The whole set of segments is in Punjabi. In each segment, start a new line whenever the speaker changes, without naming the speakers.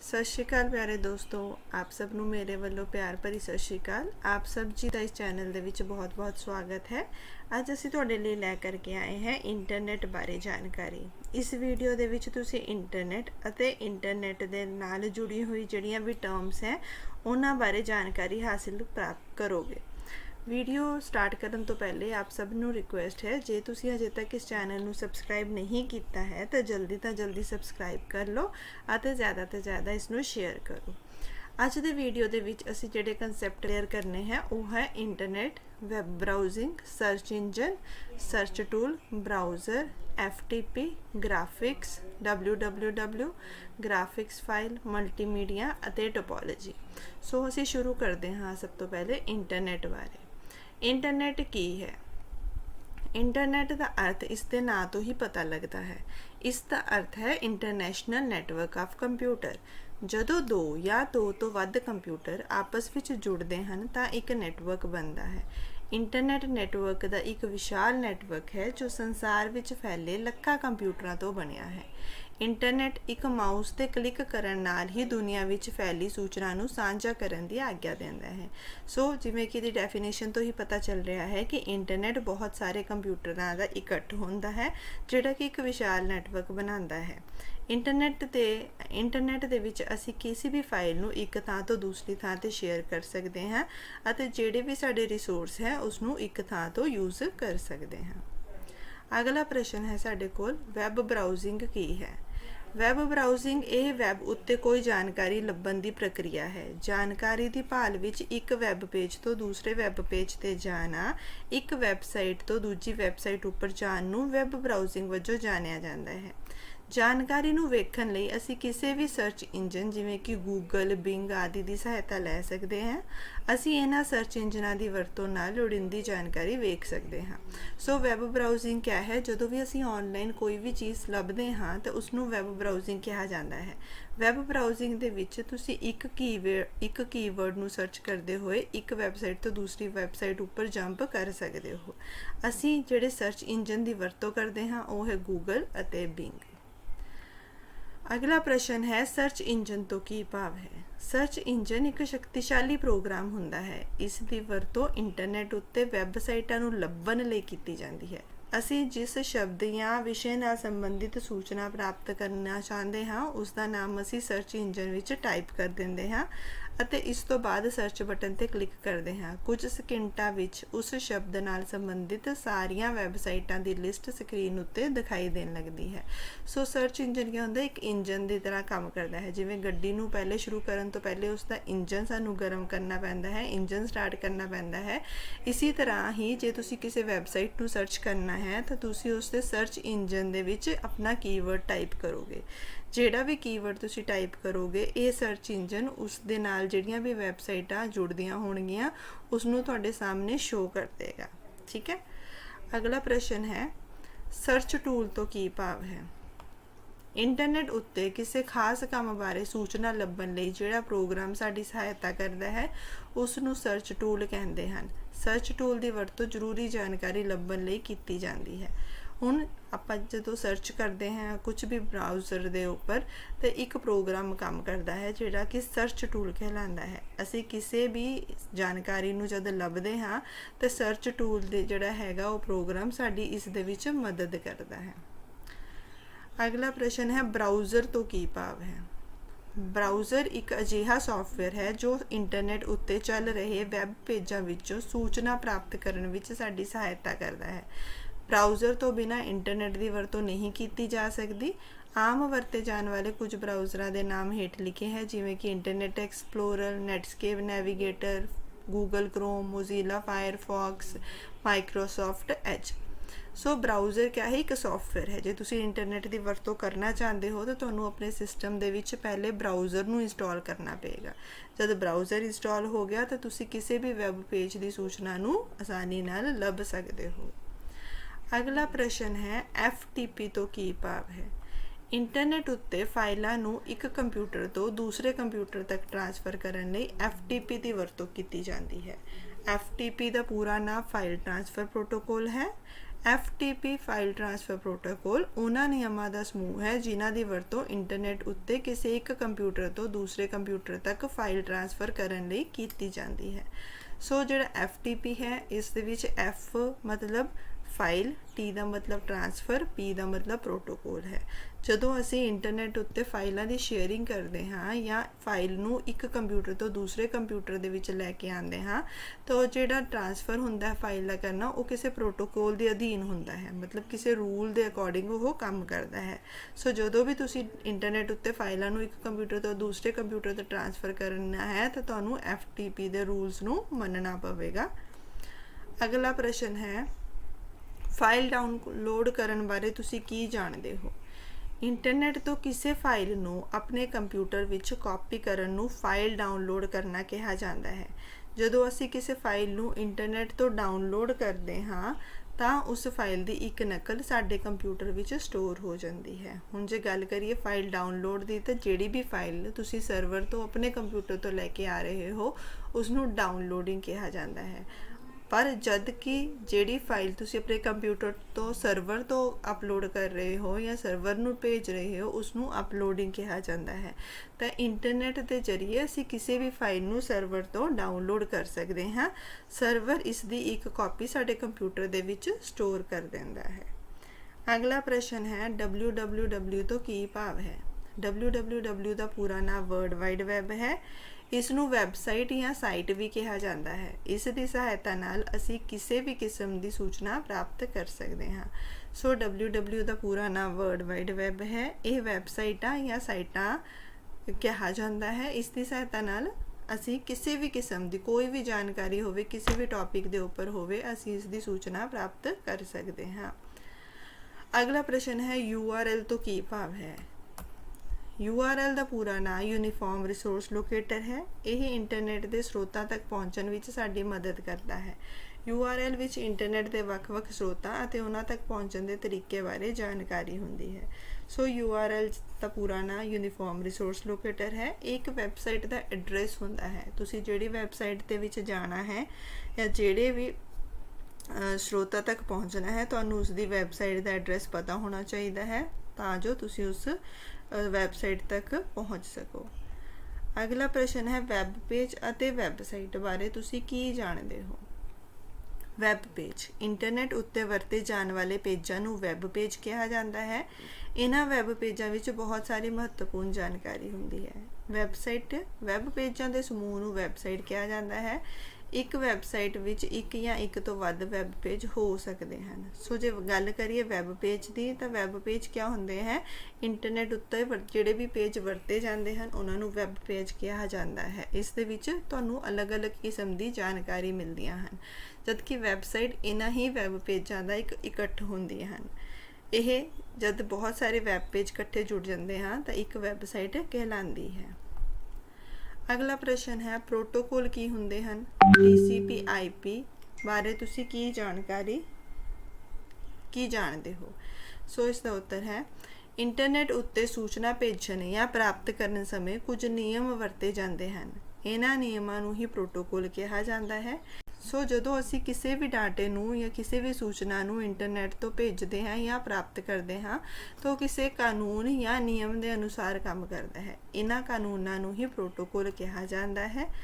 ਸਤਿ ਸ਼੍ਰੀ ਅਕਾਲ ਪਿਆਰੇ ਦੋਸਤੋ, ਆਪ ਸਭ ਨੂੰ ਮੇਰੇ ਵੱਲੋਂ ਪਿਆਰ ਭਰੀ ਸਤਿ ਸ਼੍ਰੀ ਅਕਾਲ। ਆਪ ਸਭ ਜੀ ਦਾ ਇਸ ਚੈਨਲ ਦੇ ਵਿੱਚ ਬਹੁਤ-ਬਹੁਤ ਸਵਾਗਤ ਹੈ। ਅੱਜ ਅਸੀਂ ਤੁਹਾਡੇ ਲਈ ਲੈ ਕਰਕੇ ਆਏ ਹਾਂ ਇੰਟਰਨੈਟ ਬਾਰੇ ਜਾਣਕਾਰੀ। ਇਸ ਵੀਡੀਓ ਦੇ ਵਿੱਚ ਤੁਸੀਂ ਇੰਟਰਨੈਟ ਅਤੇ ਇੰਟਰਨੈਟ ਦੇ ਨਾਲ ਜੁੜੀ ਹੋਈ ਜਿਹੜੀਆਂ ਵੀ ਟਰਮਸ ਹੈ, ਉਹਨਾਂ ਬਾਰੇ ਜਾਣਕਾਰੀ ਹਾਸਿਲ ਪ੍ਰਾਪਤ ਕਰੋਗੇ। ਵੀਡੀਓ ਸਟਾਰਟ ਕਰਨ ਤੋਂ ਪਹਿਲੇ ਆਪ ਸਭ ਨੂੰ ਰਿਕੁਐਸਟ ਹੈ, ਜੇ ਤੁਸੀਂ ਅਜੇ ਤੱਕ ਇਸ ਚੈਨਲ ਨੂੰ ਸਬਸਕ੍ਰਾਈਬ ਨਹੀਂ ਕੀਤਾ ਹੈ, ਤਾਂ ਜਲਦੀ ਤੋਂ ਜਲਦੀ ਸਬਸਕ੍ਰਾਈਬ ਕਰ ਲਓ ਅਤੇ ਜ਼ਿਆਦਾ ਤੋਂ ਜ਼ਿਆਦਾ ਇਸ ਨੂੰ ਸ਼ੇਅਰ ਕਰੋ। ਅੱਜ ਦੇ ਵੀਡੀਓ ਦੇ ਵਿੱਚ ਅਸੀਂ ਜਿਹੜੇ ਕਨਸੈਪਟ ਕਲੀਅਰ ਕਰਨੇ ਹੈ, ਉਹ ਹੈ internet web browsing search engine search tool browser FTP graphics www graphics file multimedia ਅਤੇ ਟੋਪੋਲੋਜੀ ਸੋ ਅਸੀਂ ਸ਼ੁਰੂ ਕਰਦੇ ਹਾਂ ਸਭ ਤੋਂ ਪਹਿਲੇ ਇੰਟਰਨੈਟ ਬਾਰੇ। ਇੰਟਰਨੈਟ ਕੀ ਹੈ? ਇੰਟਰਨੈਟ ਦਾ ਅਰਥ ਇਸ ਦੇ ਨਾਂ ਤੋਂ ਹੀ ਪਤਾ ਲੱਗਦਾ ਹੈ। ਇਸ ਦਾ ਅਰਥ ਹੈ ਇੰਟਰਨੈਸ਼ਨਲ ਨੈਟਵਰਕ ਆਫ ਕੰਪਿਊਟਰ ਜਦੋਂ ਦੋ ਜਾਂ ਦੋ ਤੋਂ ਵੱਧ ਕੰਪਿਊਟਰ ਆਪਸ ਵਿੱਚ ਜੁੜਦੇ ਹਨ ਤਾਂ ਇੱਕ ਨੈਟਵਰਕ ਬਣਦਾ ਹੈ। ਇੰਟਰਨੈਟ ਨੈਟਵਰਕ ਦਾ ਇੱਕ ਵਿਸ਼ਾਲ ਨੈਟਵਰਕ ਹੈ ਜੋ ਸੰਸਾਰ ਵਿੱਚ ਫੈਲੇ ਲੱਖਾਂ ਕੰਪਿਊਟਰਾਂ ਤੋਂ ਬਣਿਆ ਹੈ। ਇੰਟਰਨੈਟ ਇੱਕ ਮਾਊਸ ਤੇ ਕਲਿੱਕ ਕਰਨ ਨਾਲ ਹੀ ਦੁਨੀਆ ਵਿੱਚ ਫੈਲੀ ਸੂਚਨਾ ਨੂੰ ਸਾਂਝਾ ਕਰਨ ਦੀ ਆਗਿਆ ਦਿੰਦਾ ਹੈ। ਸੋ ਜਿਵੇਂ ਕਿ ਦੀ ਡੈਫੀਨੇਸ਼ਨ ਤੋਂ ਹੀ ਪਤਾ ਚੱਲ ਰਿਹਾ ਹੈ ਕਿ ਇੰਟਰਨੈਟ ਬਹੁਤ ਸਾਰੇ ਕੰਪਿਊਟਰਾਂ ਦਾ ਇਕੱਠ ਹੁੰਦਾ ਹੈ, ਜਿਹੜਾ ਕਿ ਇੱਕ ਵਿਸ਼ਾਲ ਨੈਟਵਰਕ ਬਣਾਉਂਦਾ ਹੈ। ਇੰਟਰਨੈਟ ਤੇ ਇੰਟਰਨੈਟ ਦੇ ਵਿੱਚ ਅਸੀਂ ਕਿਸੇ ਵੀ ਫਾਈਲ ਨੂੰ ਇੱਕ ਥਾਂ ਤੋਂ ਦੂਸਰੀ ਥਾਂ ਤੇ ਸ਼ੇਅਰ ਕਰ ਸਕਦੇ ਹਾਂ ਅਤੇ ਜਿਹੜੇ ਵੀ ਸਾਡੇ ਰਿਸੋਰਸ ਹੈ ਉਸ ਨੂੰ ਇੱਕ ਥਾਂ ਤੋਂ ਯੂਜ਼ ਕਰ ਸਕਦੇ ਹਾਂ। ਅਗਲਾ ਪ੍ਰਸ਼ਨ ਹੈ ਸਾਡੇ ਕੋਲ ਵੈਬ ਬਰਾਊਜ਼ਿੰਗ ਕੀ ਹੈ? ਵੈਬ ਬਰਾਊਜ਼ਿੰਗ ਇਹ ਵੈਬ ਉੱਤੇ ਕੋਈ ਜਾਣਕਾਰੀ ਲੱਭਣ ਦੀ ਪ੍ਰਕਿਰਿਆ ਹੈ। ਜਾਣਕਾਰੀ ਦੀ ਭਾਲ ਵਿੱਚ ਇੱਕ ਵੈਬ ਪੇਜ ਤੋਂ ਦੂਸਰੇ ਵੈਬ ਪੇਜ ਤੇ ਜਾਣਾ, ਇੱਕ ਵੈਬਸਾਈਟ ਤੋਂ ਦੂਜੀ ਵੈਬਸਾਈਟ ਉੱਪਰ ਜਾਣ ਨੂੰ ਵੈਬ ਬਰਾਊਜ਼ਿੰਗ ਵਜੋਂ ਜਾਣਿਆ ਜਾਂਦਾ ਹੈ। ਜਾਣਕਾਰੀ ਨੂੰ ਵੇਖਣ ਲਈ ਅਸੀਂ ਕਿਸੇ ਵੀ ਸਰਚ ਇੰਜਨ ਜਿਵੇਂ ਕਿ Google, Bing ਆਦਿ ਦੀ ਸਹਾਇਤਾ ਲੈ ਸਕਦੇ ਹਾਂ। ਅਸੀਂ ਇਹਨਾਂ ਸਰਚ ਇੰਜਨਾਂ ਦੀ ਵਰਤੋਂ ਨਾਲ ਲੋੜੀਂਦੀ ਜਾਣਕਾਰੀ ਵੇਖ ਸਕਦੇ ਹਾਂ। ਸੋ ਵੈਬ ਬਰਾਊਜ਼ਿੰਗ ਕਿਆ ਹੈ? ਜਦੋਂ ਵੀ ਅਸੀਂ ਆਨਲਾਈਨ ਕੋਈ ਵੀ ਚੀਜ਼ ਲੱਭਦੇ ਹਾਂ ਤਾਂ ਉਸ ਨੂੰ ਵੈਬ ਬਰਾਊਜ਼ਿੰਗ ਕਿਹਾ ਜਾਂਦਾ ਹੈ। ਵੈਬ ਬਰਾਊਜ਼ਿੰਗ ਦੇ ਵਿੱਚ ਤੁਸੀਂ ਇੱਕ ਕੀਵਰਡ ਇੱਕ ਕੀਵਰਡ ਨੂੰ ਸਰਚ ਕਰਦੇ ਹੋਏ ਇੱਕ ਵੈਬਸਾਈਟ ਤੋਂ ਦੂਸਰੀ ਵੈਬਸਾਈਟ ਉੱਪਰ ਜੰਪ ਕਰ ਸਕਦੇ ਹੋ। ਅਸੀਂ ਜਿਹੜੇ ਸਰਚ ਇੰਜਨ ਦੀ ਵਰਤੋਂ ਕਰਦੇ ਹਾਂ ਉਹ ਹੈ Google ਅਤੇ Bing ਅਗਲਾ ਪ੍ਰਸ਼ਨ ਹੈ ਸਰਚ ਇੰਜਨ ਤੋਂ ਕੀ ਭਾਵ ਹੈ? ਸਰਚ ਇੰਜਨ ਇੱਕ ਸ਼ਕਤੀਸ਼ਾਲੀ ਪ੍ਰੋਗਰਾਮ ਹੁੰਦਾ ਹੈ। ਇਸ ਦੀ ਵਰਤੋਂ ਇੰਟਰਨੈਟ ਉੱਤੇ ਵੈਬਸਾਈਟਾਂ ਨੂੰ ਲੱਭਣ ਲਈ ਕੀਤੀ ਜਾਂਦੀ ਹੈ। ਅਸੀਂ ਜਿਸ ਸ਼ਬਦ ਜਾਂ ਵਿਸ਼ੇ ਨਾਲ ਸੰਬੰਧਿਤ ਸੂਚਨਾ ਪ੍ਰਾਪਤ ਕਰਨਾ ਚਾਹੁੰਦੇ ਹਾਂ ਉਸ ਦਾ ਨਾਮ ਅਸੀਂ ਸਰਚ ਇੰਜਨ ਵਿੱਚ ਟਾਈਪ ਕਰ ਦਿੰਦੇ ਹਾਂ। ਅਤੇ ਇਸ ਤੋਂ ਬਾਅਦ ਸਰਚ ਬਟਨ ਤੇ ਕਲਿੱਕ ਕਰਦੇ ਹਾਂ। ਕੁਝ ਸਕਿੰਟਾਂ ਵਿੱਚ ਉਸ ਸ਼ਬਦ ਨਾਲ ਸੰਬੰਧਿਤ ਸਾਰੀਆਂ ਵੈਬਸਾਈਟਾਂ ਦੀ ਲਿਸਟ ਸਕਰੀਨ ਉੱਤੇ ਦਿਖਾਈ ਦੇਣ ਲੱਗਦੀ ਹੈ। ਸੋ ਸਰਚ ਇੰਜਨ ਕੀ ਹੁੰਦਾ? ਇੱਕ ਇੰਜਨ ਦੀ ਤਰ੍ਹਾਂ ਕੰਮ ਕਰਦਾ ਹੈ। ਜਿਵੇਂ ਗੱਡੀ ਨੂੰ ਪਹਿਲੇ ਸ਼ੁਰੂ ਕਰਨ ਤੋਂ ਪਹਿਲੇ ਉਸ ਦਾ ਇੰਜਨ ਸਾਨੂੰ ਗਰਮ ਕਰਨਾ ਪੈਂਦਾ ਹੈ ਇੰਜਨ ਸਟਾਰਟ ਕਰਨਾ ਪੈਂਦਾ ਹੈ। ਇਸੇ ਤਰ੍ਹਾਂ ਹੀ ਜੇ ਤੁਸੀਂ ਕਿਸੇ ਵੈਬਸਾਈਟ ਨੂੰ ਸਰਚ ਕਰਨਾ ਹੈ, ਤਾਂ ਤੁਸੀਂ ਉਸ ਦੇ ਸਰਚ ਇੰਜਨ ਦੇ ਵਿੱਚ ਆਪਣਾ ਕੀਵਰਡ ਟਾਈਪ ਕਰੋਗੇ। ਜਿਹੜਾ ਵੀ ਕੀਵਰਡ ਤੁਸੀਂ ਟਾਈਪ ਕਰੋਗੇ, ਇਹ ਸਰਚ ਇੰਜਨ ਉਸ ਦੇ ਨਾਲ ਜਿਹੜੀਆਂ ਵੀ ਵੈਬਸਾਈਟਾਂ ਜੁੜਦੀਆਂ ਹੋਣਗੀਆਂ ਉਸ ਨੂੰ ਤੁਹਾਡੇ ਸਾਹਮਣੇ ਸ਼ੋਅ ਕਰ ਦੇਗਾ। ਠੀਕ ਹੈ? ਅਗਲਾ ਪ੍ਰਸ਼ਨ ਹੈ ਸਰਚ ਟੂਲ ਤੋਂ ਕੀ ਭਾਵ ਹੈ? ਇੰਟਰਨੈਟ ਉੱਤੇ ਕਿਸੇ ਖਾਸ ਕੰਮ ਬਾਰੇ ਸੂਚਨਾ ਲੱਭਣ ਲਈ ਜਿਹੜਾ ਪ੍ਰੋਗਰਾਮ ਸਾਡੀ ਸਹਾਇਤਾ ਕਰਦਾ ਹੈ ਉਸ ਨੂੰ ਸਰਚ ਟੂਲ ਕਹਿੰਦੇ ਹਨ। ਸਰਚ ਟੂਲ ਦੀ ਵਰਤੋਂ ਜ਼ਰੂਰੀ ਜਾਣਕਾਰੀ ਲੱਭਣ ਲਈ ਕੀਤੀ ਜਾਂਦੀ ਹੈ। ਹੁਣ ਆਪਾਂ ਜਦੋਂ ਸਰਚ ਕਰਦੇ ਹਾਂ ਕੁਝ ਵੀ ਬ੍ਰਾਊਜ਼ਰ ਦੇ ਉੱਪਰ, ਤੇ ਇੱਕ ਪ੍ਰੋਗਰਾਮ ਕੰਮ ਕਰਦਾ ਹੈ ਜਿਹੜਾ ਕਿ ਸਰਚ ਟੂਲ ਕਹਿਲਾਉਂਦਾ ਹੈ। ਅਸੀਂ ਕਿਸੇ ਵੀ ਜਾਣਕਾਰੀ ਨੂੰ ਜਦ ਲੱਭਦੇ ਹਾਂ, ਤੇ ਸਰਚ ਟੂਲ ਦੇ ਜਿਹੜਾ ਹੈਗਾ ਉਹ ਪ੍ਰੋਗਰਾਮ ਸਾਡੀ ਇਸ ਦੇ ਵਿੱਚ ਮਦਦ ਕਰਦਾ ਹੈ। ਅਗਲਾ ਪ੍ਰਸ਼ਨ ਹੈ ਬਰਾਊਜ਼ਰ ਤੋਂ ਕੀ ਭਾਵ ਹੈ? ਬਰਾਊਜ਼ਰ ਇੱਕ ਅਜਿਹਾ ਸੌਫਟਵੇਅਰ ਹੈ ਜੋ ਇੰਟਰਨੈਟ ਉੱਤੇ ਚੱਲ ਰਹੇ ਵੈਬ ਪੇਜਾਂ ਵਿੱਚੋਂ ਸੂਚਨਾ ਪ੍ਰਾਪਤ ਕਰਨ ਵਿੱਚ ਸਾਡੀ ਸਹਾਇਤਾ ਕਰਦਾ ਹੈ। ਬਰਾਊਜ਼ਰ ਤੋਂ ਬਿਨਾ ਇੰਟਰਨੈਟ ਦੀ ਵਰਤੋਂ ਨਹੀਂ ਕੀਤੀ ਜਾ ਸਕਦੀ। ਆਮ ਵਰਤੇ ਜਾਣ ਵਾਲੇ ਕੁਝ ਬਰਾਊਜ਼ਰਾਂ ਦੇ ਨਾਮ ਹੇਠ ਲਿਖੇ ਹੈ, ਜਿਵੇਂ ਕਿ Internet Explorer Netscape Navigator Google Chrome Mozilla Firefox Microsoft Edge so browser ਕਿਆ ਹੈ? ਇੱਕ ਸੌਫਟਵੇਅਰ ਹੈ। ਜੇ ਤੁਸੀਂ ਇੰਟਰਨੈਟ ਦੀ ਵਰਤੋਂ ਕਰਨਾ ਚਾਹੁੰਦੇ ਹੋ, ਤਾਂ ਤੁਹਾਨੂੰ ਆਪਣੇ ਸਿਸਟਮ ਦੇ ਵਿੱਚ ਪਹਿਲੇ ਬਰਾਊਜ਼ਰ ਨੂੰ ਇੰਸਟਾਲ ਕਰਨਾ ਪਏਗਾ। ਜਦ ਬਰਾਊਜ਼ਰ ਇੰਸਟਾਲ ਹੋ ਗਿਆ, ਤਾਂ ਤੁਸੀਂ ਕਿਸੇ ਵੀ ਵੈਬ ਪੇਜ ਦੀ ਸੂਚਨਾ ਨੂੰ ਆਸਾਨੀ ਨਾਲ ਲੱਭ ਸਕਦੇ ਹੋ। ਅਗਲਾ ਪ੍ਰਸ਼ਨ ਹੈ FTP ਤੋਂ ਕੀ ਭਾਵ ਹੈ? ਇੰਟਰਨੈਟ ਉੱਤੇ ਫਾਈਲਾਂ ਨੂੰ ਇੱਕ ਕੰਪਿਊਟਰ ਤੋਂ ਦੂਸਰੇ ਕੰਪਿਊਟਰ ਤੱਕ ਟ੍ਰਾਂਸਫਰ ਕਰਨ ਲਈ FTP ਦੀ ਵਰਤੋਂ ਕੀਤੀ ਜਾਂਦੀ ਹੈ। FTP ਦਾ ਪੂਰਾ ਨਾਮ ਫਾਈਲ ਟ੍ਰਾਂਸਫਰ ਪ੍ਰੋਟੋਕੋਲ ਹੈ। FTP ਫਾਈਲ ਟ੍ਰਾਂਸਫਰ ਪ੍ਰੋਟੋਕੋਲ ਉਹਨਾਂ ਨਿਯਮਾਂ ਦਾ ਸਮੂਹ ਹੈ, ਜਿਨ੍ਹਾਂ ਦੀ ਵਰਤੋਂ ਇੰਟਰਨੈਟ ਉੱਤੇ ਕਿਸੇ ਇੱਕ ਕੰਪਿਊਟਰ ਤੋਂ ਦੂਸਰੇ ਕੰਪਿਊਟਰ ਤੱਕ ਫਾਈਲ ਟ੍ਰਾਂਸਫਰ ਕਰਨ ਲਈ ਕੀਤੀ ਜਾਂਦੀ ਹੈ। ਸੋ, ਜਿਹੜਾ FTP ਹੈ, ਇਸ ਦੇ ਵਿੱਚ F ਮਤਲਬ ਫਾਈਲ ਟੀ ਦਾ ਮਤਲਬ ਟ੍ਰਾਂਸਫਰ ਪੀ ਦਾ ਮਤਲਬ ਪ੍ਰੋਟੋਕੋਲ ਹੈ। ਜਦੋਂ ਅਸੀਂ ਇੰਟਰਨੈਟ ਉੱਤੇ ਫਾਈਲਾਂ ਦੀ ਸ਼ੇਅਰਿੰਗ ਕਰਦੇ ਹਾਂ ਜਾਂ ਫਾਈਲ ਨੂੰ ਇੱਕ ਕੰਪਿਊਟਰ ਤੋਂ ਦੂਸਰੇ ਕੰਪਿਊਟਰ ਦੇ ਵਿੱਚ ਲੈ ਕੇ ਆਉਂਦੇ ਹਾਂ, ਤਾਂ ਉਹ ਜਿਹੜਾ ਟ੍ਰਾਂਸਫਰ ਹੁੰਦਾ ਹੈ ਫਾਈਲ ਦਾ ਕਰਨਾ, ਉਹ ਕਿਸੇ ਪ੍ਰੋਟੋਕੋਲ ਦੇ ਅਧੀਨ ਹੁੰਦਾ ਹੈ। ਮਤਲਬ ਕਿਸੇ ਰੂਲ ਦੇ ਅਕੋਰਡਿੰਗ ਉਹ ਕੰਮ ਕਰਦਾ ਹੈ। ਸੋ ਜਦੋਂ ਵੀ ਤੁਸੀਂ ਇੰਟਰਨੈਟ ਉੱਤੇ ਫਾਈਲਾਂ ਨੂੰ ਇੱਕ ਕੰਪਿਊਟਰ ਤੋਂ ਦੂਸਰੇ ਕੰਪਿਊਟਰ ਤੇ ਟ੍ਰਾਂਸਫਰ ਕਰਨਾ ਹੈ, ਤਾਂ ਤੁਹਾਨੂੰ FTP ਦੇ ਰੂਲਸ ਨੂੰ ਮੰਨਣਾ ਪਵੇਗਾ। ਅਗਲਾ ਪ੍ਰਸ਼ਨ ਹੈ ਫਾਈਲ ਡਾਊਨਲੋਡ ਕਰਨ ਬਾਰੇ ਤੁਸੀਂ ਕੀ ਜਾਣਦੇ ਹੋ? ਇੰਟਰਨੈਟ ਤੋਂ ਕਿਸੇ ਫਾਈਲ ਨੂੰ ਆਪਣੇ ਕੰਪਿਊਟਰ ਵਿੱਚ ਕਾਪੀ ਕਰਨ ਨੂੰ ਫਾਈਲ ਡਾਊਨਲੋਡ ਕਰਨਾ ਕਿਹਾ ਜਾਂਦਾ ਹੈ। ਜਦੋਂ ਅਸੀਂ ਕਿਸੇ ਫਾਈਲ ਨੂੰ ਇੰਟਰਨੈਟ ਤੋਂ ਡਾਊਨਲੋਡ ਕਰਦੇ ਹਾਂ, ਤਾਂ ਉਸ ਫਾਈਲ ਦੀ ਇੱਕ ਨਕਲ ਸਾਡੇ ਕੰਪਿਊਟਰ ਵਿੱਚ ਸਟੋਰ ਹੋ ਜਾਂਦੀ ਹੈ। ਹੁਣ ਜੇ ਗੱਲ ਕਰੀਏ ਫਾਈਲ ਡਾਊਨਲੋਡ ਦੀ, ਤਾਂ ਜਿਹੜੀ ਵੀ ਫਾਈਲ ਤੁਸੀਂ ਸਰਵਰ ਤੋਂ ਆਪਣੇ ਕੰਪਿਊਟਰ ਤੋਂ ਲੈ ਕੇ ਆ ਰਹੇ ਹੋ ਉਸ ਨੂੰ ਡਾਊਨਲੋਡਿੰਗ ਕਿਹਾ ਜਾਂਦਾ ਹੈ। ਪਰ ਜਦ ਕਿ ਜਿਹੜੀ ਫਾਈਲ ਤੁਸੀਂ ਆਪਣੇ ਕੰਪਿਊਟਰ ਤੋਂ ਸਰਵਰ ਤੋਂ ਅਪਲੋਡ ਕਰ ਰਹੇ ਹੋ ਜਾਂ ਸਰਵਰ ਨੂੰ ਭੇਜ ਰਹੇ ਹੋ ਉਸ ਨੂੰ ਅਪਲੋਡਿੰਗ ਕਿਹਾ ਜਾਂਦਾ ਹੈ। ਤਾਂ ਇੰਟਰਨੈਟ ਦੇ ਜ਼ਰੀਏ ਅਸੀਂ ਕਿਸੇ ਵੀ ਫਾਈਲ ਨੂੰ ਸਰਵਰ ਤੋਂ ਡਾਊਨਲੋਡ ਕਰ ਸਕਦੇ ਹਾਂ। ਸਰਵਰ ਇਸ ਦੀ ਇੱਕ ਕਾਪੀ ਸਾਡੇ ਕੰਪਿਊਟਰ ਦੇ ਵਿੱਚ ਸਟੋਰ ਕਰ ਦਿੰਦਾ ਹੈ। ਅਗਲਾ ਪ੍ਰਸ਼ਨ ਹੈ, www ਤੋਂ ਕੀ ਭਾਵ ਹੈ? www ਦਾ ਪੂਰਾ ਨਾਮ ਵਰਲਡ ਵਾਈਡ ਵੈਬ ਹੈ। ਇਸ ਨੂੰ ਵੈਬਸਾਈਟ ਜਾਂ ਸਾਈਟ ਵੀ ਕਿਹਾ ਜਾਂਦਾ ਹੈ। ਇਸ ਦੀ ਸਹਾਇਤਾ ਨਾਲ ਅਸੀਂ ਕਿਸੇ ਵੀ ਕਿਸਮ ਦੀ ਸੂਚਨਾ ਪ੍ਰਾਪਤ ਕਰ ਸਕਦੇ ਹਾਂ। ਸੋ www ਦਾ ਪੂਰਾ ਨਾਮ ਵਰਲਡ ਵਾਈਡ ਵੈਬ ਹੈ। ਇਹ ਵੈਬਸਾਈਟਾਂ ਜਾਂ ਸਾਈਟਾਂ ਕਿਹਾ ਜਾਂਦਾ ਹੈ। ਇਸ ਦੀ ਸਹਾਇਤਾ ਨਾਲ ਅਸੀਂ ਕਿਸੇ ਵੀ ਕਿਸਮ ਦੀ ਕੋਈ ਵੀ ਜਾਣਕਾਰੀ ਹੋਵੇ, ਕਿਸੇ ਵੀ ਟੌਪਿਕ ਦੇ ਉੱਪਰ ਹੋਵੇ, ਅਸੀਂ ਇਸ ਦੀ ਸੂਚਨਾ ਪ੍ਰਾਪਤ ਕਰ ਸਕਦੇ ਹਾਂ। ਅਗਲਾ ਪ੍ਰਸ਼ਨ ਹੈ URL ਤੋਂ ਕੀ ਭਾਵ ਹੈ? URL ਦਾ ਪੂਰਾ ਨਾਂ ਯੂਨੀਫਾਰਮ ਰਿਸੋਰਸ ਲੋਕੇਟਰ ਹੈ। ਇਹ ਇੰਟਰਨੈਟ ਦੇ ਸਰੋਤਾਂ ਤੱਕ ਪਹੁੰਚਣ ਵਿੱਚ ਸਾਡੀ ਮਦਦ ਕਰਦਾ ਹੈ। URL ਵਿੱਚ ਇੰਟਰਨੈਟ ਦੇ ਵੱਖ-ਵੱਖ ਸਰੋਤਾਂ ਅਤੇ ਉਹਨਾਂ ਤੱਕ ਪਹੁੰਚਣ ਦੇ ਤਰੀਕੇ ਬਾਰੇ ਜਾਣਕਾਰੀ ਹੁੰਦੀ ਹੈ। ਸੋ URL ਦਾ ਪੂਰਾ ਨਾਂ ਯੂਨੀਫਾਰਮ ਰਿਸੋਰਸ ਲੋਕੇਟਰ ਹੈ। ਇਹ ਇੱਕ ਵੈਬਸਾਈਟ ਦਾ ਐਡਰੈਸ ਹੁੰਦਾ ਹੈ। ਤੁਸੀਂ ਜਿਹੜੀ ਵੈਬਸਾਈਟ ਦੇ ਵਿੱਚ ਜਾਣਾ ਹੈ ਜਾਂ ਜਿਹੜੇ ਵੀ ਸਰੋਤਾ ਤੱਕ ਪਹੁੰਚਣਾ ਹੈ, ਤੁਹਾਨੂੰ ਉਸ ਦੀ ਵੈਬਸਾਈਟ ਦਾ ਐਡਰੈਸ ਪਤਾ ਹੋਣਾ ਚਾਹੀਦਾ ਹੈ। ਤਾਂ ਜੋ ਤੁਸੀਂ ਉਸ ਵੈਬਸਾਈਟ ਤੱਕ ਪਹੁੰਚ ਸਕੋ। ਅਗਲਾ ਪ੍ਰਸ਼ਨ ਹੈ ਵੈਬ ਪੇਜ ਅਤੇ ਵੈਬਸਾਈਟ ਬਾਰੇ ਤੁਸੀਂ ਕੀ ਜਾਣਦੇ ਹੋ? ਵੈਬ ਪੇਜ ਇੰਟਰਨੈਟ ਉੱਤੇ ਵਰਤੇ ਜਾਣ ਵਾਲੇ ਪੇਜਾਂ ਨੂੰ ਵੈਬ ਪੇਜ ਕਿਹਾ ਜਾਂਦਾ ਹੈ। ਇਹਨਾਂ ਵੈਬ ਪੇਜਾਂ ਵਿੱਚ ਬਹੁਤ ਸਾਰੀ ਮਹੱਤਵਪੂਰਨ ਜਾਣਕਾਰੀ ਹੁੰਦੀ ਹੈ। ਵੈਬਸਾਈਟ ਵੈਬ ਪੇਜਾਂ ਦੇ ਸਮੂਹ ਨੂੰ ਵੈਬਸਾਈਟ ਕਿਹਾ ਜਾਂਦਾ ਹੈ। ਇੱਕ ਵੈਬਸਾਈਟ ਵਿੱਚ ਇੱਕ ਜਾਂ ਇੱਕ ਤੋਂ ਵੱਧ ਵੈਬ ਪੇਜ ਹੋ ਸਕਦੇ ਹਨ। ਸੋ ਜੇ ਗੱਲ ਕਰੀਏ ਵੈਬ ਪੇਜ ਦੀ, ਤਾਂ ਵੈਬ ਪੇਜ ਕੀ ਹੁੰਦੇ ਹੈ? ਇੰਟਰਨੈਟ ਉੱਤੇ ਜਿਹੜੇ ਵੀ ਪੇਜ ਵਰਤੇ ਜਾਂਦੇ ਹਨ, ਉਹਨਾਂ ਨੂੰ ਵੈਬ ਪੇਜ ਕਿਹਾ ਜਾਂਦਾ ਹੈ। ਇਸ ਦੇ ਵਿੱਚ ਤੁਹਾਨੂੰ ਅਲੱਗ-ਅਲੱਗ ਕਿਸਮ ਦੀ ਜਾਣਕਾਰੀ ਮਿਲਦੀਆਂ ਹਨ। ਜਦਕਿ ਵੈਬਸਾਈਟ ਇਹਨਾਂ ਹੀ ਵੈਬ ਪੇਜਾਂ ਦਾ ਇੱਕ ਇਕੱਠ ਹੁੰਦੀਆਂ ਹਨ। ਇਹ ਜਦ ਬਹੁਤ ਸਾਰੇ ਵੈਬ ਪੇਜ ਇਕੱਠੇ ਜੁੜ ਜਾਂਦੇ ਹਨ ਤਾਂ ਇੱਕ ਵੈਬਸਾਈਟ ਕਹਿਲਾਉਂਦੀ ਹੈ। ਅਗਲਾ ਪ੍ਰਸ਼ਨ ਹੈ ਪ੍ਰੋਟੋਕੋਲ ਕੀ ਹੁੰਦੇ ਹਨ? TCP IP ਬਾਰੇ ਤੁਸੀਂ ਕੀ ਜਾਣਕਾਰੀ, ਕੀ ਜਾਣਦੇ ਹੋ? ਸੋ ਇਸ ਦਾ ਉੱਤਰ ਹੈ ਇੰਟਰਨੈਟ ਉੱਤੇ ਸੂਚਨਾ ਭੇਜਣ ਜਾਂ ਪ੍ਰਾਪਤ ਕਰਨ ਸਮੇਂ ਕੁਝ ਨਿਯਮ ਵਰਤੇ ਜਾਂਦੇ ਹਨ। ਇਹਨਾਂ ਨਿਯਮਾਂ ਨੂੰ ਹੀ ਪ੍ਰੋਟੋਕੋਲ ਕਿਹਾ ਜਾਂਦਾ ਹੈ। ਸੋ ਜਦੋਂ ਅਸੀਂ ਕਿਸੇ ਵੀ ਡਾਟੇ ਨੂੰ ਜਾਂ ਕਿਸੇ ਵੀ ਸੂਚਨਾ ਨੂੰ ਇੰਟਰਨੈਟ ਤੋਂ ਭੇਜਦੇ ਹਾਂ ਜਾਂ ਪ੍ਰਾਪਤ ਕਰਦੇ ਹਾਂ, ਤਾਂ ਕਿਸੇ ਕਾਨੂੰਨ ਜਾਂ ਨਿਯਮ ਦੇ ਅਨੁਸਾਰ ਕੰਮ ਕਰਦਾ ਹੈ। ਇਹਨਾਂ ਕਾਨੂੰਨਾਂ ਨੂੰ ਹੀ ਪ੍ਰੋਟੋਕੋਲ ਕਿਹਾ ਜਾਂਦਾ ਹੈ।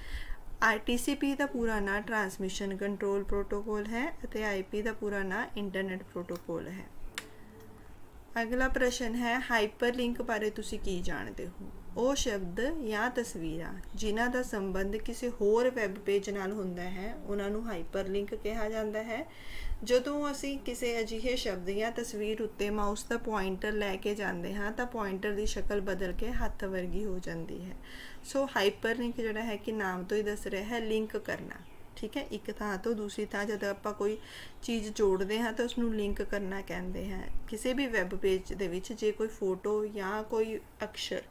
ITCP ਦਾ ਪੂਰਾ ਨਾਂ ਟਰਾਂਸਮਿਸ਼ਨ ਕੰਟਰੋਲ ਪ੍ਰੋਟੋਕੋਲ ਹੈ ਅਤੇ IP ਦਾ ਪੂਰਾ ਨਾਂ ਇੰਟਰਨੈਟ ਪ੍ਰੋਟੋਕੋਲ ਹੈ। ਅਗਲਾ ਪ੍ਰਸ਼ਨ ਹੈ ਹਾਈਪਰਲਿੰਕ ਬਾਰੇ ਤੁਸੀਂ ਕੀ ਜਾਣਦੇ ਹੋ? ਉਹ ਸ਼ਬਦ ਜਾਂ ਤਸਵੀਰਾਂ ਜਿਨ੍ਹਾਂ ਦਾ ਸੰਬੰਧ ਕਿਸੇ ਹੋਰ ਵੈਬ ਪੇਜ ਨਾਲ ਹੁੰਦਾ ਹੈ, ਉਹਨਾਂ ਨੂੰ ਹਾਈਪਰਲਿੰਕ ਕਿਹਾ ਜਾਂਦਾ ਹੈ। ਜਦੋਂ ਅਸੀਂ ਕਿਸੇ ਅਜਿਹੇ ਸ਼ਬਦ ਜਾਂ ਤਸਵੀਰ ਉੱਤੇ ਮਾਊਸ ਦਾ ਪੁਆਇੰਟਰ ਲੈ ਕੇ ਜਾਂਦੇ ਹਾਂ, ਤਾਂ ਪੁਆਇੰਟਰ ਦੀ ਸ਼ਕਲ ਬਦਲ ਕੇ ਹੱਥ ਵਰਗੀ ਹੋ ਜਾਂਦੀ ਹੈ। ਸੋ ਹਾਈਪਰਲਿੰਕ ਜਿਹੜਾ ਹੈ ਕਿ ਨਾਮ ਤੋਂ ਹੀ ਦੱਸ ਰਿਹਾ ਹੈ ਲਿੰਕ ਕਰਨਾ। ਠੀਕ ਹੈ? ਇੱਕ ਥਾਂ ਤੋਂ ਦੂਸਰੀ ਥਾਂ ਜਦੋਂ ਆਪਾਂ ਕੋਈ ਚੀਜ਼ ਜੋੜਦੇ ਹਾਂ, ਤਾਂ ਉਸ ਨੂੰ ਲਿੰਕ ਕਰਨਾ ਕਹਿੰਦੇ ਹਾਂ। ਕਿਸੇ ਵੀ ਵੈਬ ਪੇਜ ਦੇ ਵਿੱਚ ਜੇ ਕੋਈ ਫੋਟੋ ਜਾਂ ਕੋਈ ਅਕਸ਼ਰ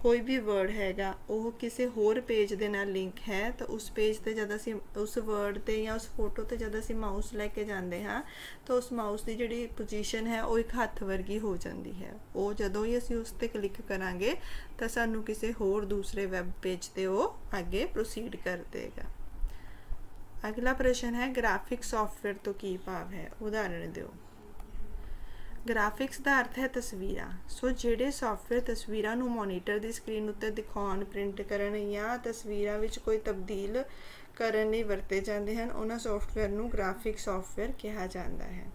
ਕੋਈ ਵੀ ਵਰਡ ਹੈਗਾ, ਉਹ ਕਿਸੇ ਹੋਰ ਪੇਜ ਦੇ ਨਾਲ ਲਿੰਕ ਹੈ, ਤਾਂ ਉਸ ਪੇਜ ਤੇ ਜਦ ਅਸੀਂ, ਉਸ ਵਰਡ ਤੇ ਜਾਂ ਉਸ ਫੋਟੋ ਤੇ ਜਦ ਅਸੀਂ ਮਾਊਸ ਲੈ ਕੇ ਜਾਂਦੇ ਹਾਂ, ਤਾਂ ਉਸ ਮਾਊਸ ਦੀ ਜਿਹੜੀ ਪੋਜੀਸ਼ਨ ਹੈ, ਉਹ ਇੱਕ ਹੱਥ ਵਰਗੀ ਹੋ ਜਾਂਦੀ ਹੈ। ਉਹ ਜਦੋਂ ਹੀ ਅਸੀਂ ਉਸ ਤੇ ਕਲਿੱਕ ਕਰਾਂਗੇ, ਤਾਂ ਸਾਨੂੰ ਕਿਸੇ ਹੋਰ ਦੂਸਰੇ ਵੈਬ ਪੇਜ ਤੇ ਉਹ ਅੱਗੇ ਪ੍ਰੋਸੀਡ ਕਰ ਦੇਗਾ। ਅਗਲਾ ਪ੍ਰਸ਼ਨ ਹੈ ਗ੍ਰਾਫਿਕ ਸੌਫਟਵੇਅਰ ਤੋਂ ਕੀ ਭਾਵ ਹੈ? ਉਦਾਹਰਣ ਦਿਓ। ਗ੍ਰਾਫਿਕਸ ਦਾ ਅਰਥ ਹੈ ਤਸਵੀਰਾਂ। ਸੋ ਜਿਹੜੇ ਸੌਫਟਵੇਅਰ ਤਸਵੀਰਾਂ ਨੂੰ ਮੋਨੀਟਰ ਦੀ ਸਕਰੀਨ ਉੱਤੇ ਦਿਖਾਉਣ ਪ੍ਰਿੰਟ ਕਰਨ ਜਾਂ ਤਸਵੀਰਾਂ ਵਿੱਚ ਕੋਈ ਤਬਦੀਲ ਕਰਨ ਲਈ ਵਰਤੇ ਜਾਂਦੇ ਹਨ, ਉਹਨਾਂ ਸੌਫਟਵੇਅਰ ਨੂੰ ਗ੍ਰਾਫਿਕ ਸੌਫਟਵੇਅਰ ਕਿਹਾ ਜਾਂਦਾ ਹੈ।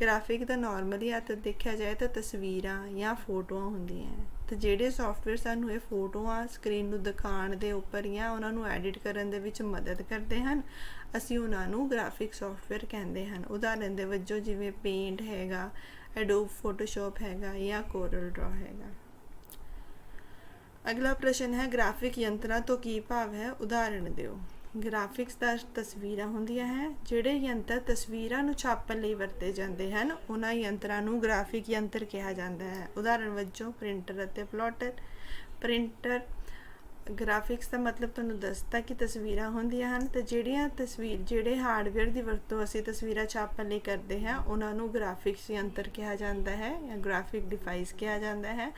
ਗ੍ਰਾਫਿਕ ਦਾ ਨਾਰਮਲੀ ਅਰਥ ਦੇਖਿਆ ਜਾਏ ਤਾਂ ਤਸਵੀਰਾਂ ਜਾਂ ਫੋਟੋਆਂ ਹੁੰਦੀਆਂ ਹੈ ਤੇ ਜਿਹੜੇ ਸੌਫਟਵੇਅਰ ਸਾਨੂੰ ਇਹ ਫੋਟੋਆਂ ਸਕਰੀਨ ਨੂੰ ਦਿਖਾਉਣ ਦੇ ਉੱਪਰ ਜਾਂ ਉਹਨਾਂ ਨੂੰ ਐਡਿਟ ਕਰਨ ਦੇ ਵਿੱਚ ਮਦਦ ਕਰਦੇ ਹਨ, ਅਸੀਂ ਉਹਨਾਂ ਨੂੰ ਗ੍ਰਾਫਿਕ ਸੌਫਟਵੇਅਰ ਕਹਿੰਦੇ ਹਨ। ਉਦਾਹਰਨ ਦੇ ਵਜੋਂ ਜਿਵੇਂ ਪੇਂਟ ਹੈਗਾ ਐਡੋਬ ਫੋਟੋਸ਼ਾਪ ਹੈਗਾ ਜਾਂ ਕੋਰਲ ਡਰਾ ਹੈਗਾ। ਅਗਲਾ ਪ੍ਰਸ਼ਨ ਹੈ, ਗ੍ਰਾਫਿਕ ਯੰਤਰਾਂ ਤੋਂ ਕੀ ਭਾਵ ਹੈ? ਉਦਾਹਰਣ ਦਿਓ। ਗ੍ਰਾਫਿਕਸ ਦਾ ਤਸਵੀਰਾਂ ਹੁੰਦੀਆਂ ਹੈ, ਜਿਹੜੇ ਯੰਤਰ ਤਸਵੀਰਾਂ ਨੂੰ ਛਾਪਣ ਲਈ ਵਰਤੇ ਜਾਂਦੇ ਹਨ, ਉਹਨਾਂ ਯੰਤਰਾਂ ਨੂੰ ਗ੍ਰਾਫਿਕ ਯੰਤਰ ਕਿਹਾ ਜਾਂਦਾ ਹੈ। ਉਦਾਹਰਣ ਵਜੋਂ ਪ੍ਰਿੰਟਰ ਅਤੇ ਪਲੋਟਰ ਪ੍ਰਿੰਟਰ ਗ੍ਰਾਫਿਕਸ ਦਾ ਮਤਲਬ ਤੁਹਾਨੂੰ ਦੱਸਤਾ ਕਿ ਤਸਵੀਰਾਂ ਹੁੰਦੀਆਂ ਹਨ ਤੇ ਜਿਹੜੀਆਂ ਤਸਵੀਰ, ਜਿਹੜੇ ਹਾਰਡਵੇਅਰ ਦੀ ਵਰਤੋਂ ਅਸੀਂ ਤਸਵੀਰਾਂ ਛਾਪਣ ਲਈ ਕਰਦੇ ਹਾਂ, ਉਹਨਾਂ ਨੂੰ ਗ੍ਰਾਫਿਕਸ ਯੰਤਰ ਕਿਹਾ ਜਾਂਦਾ ਹੈ ਜਾਂ ਗ੍ਰਾਫਿਕ ਡਿਵਾਈਸ ਕਿਹਾ ਜਾਂਦਾ ਹੈ।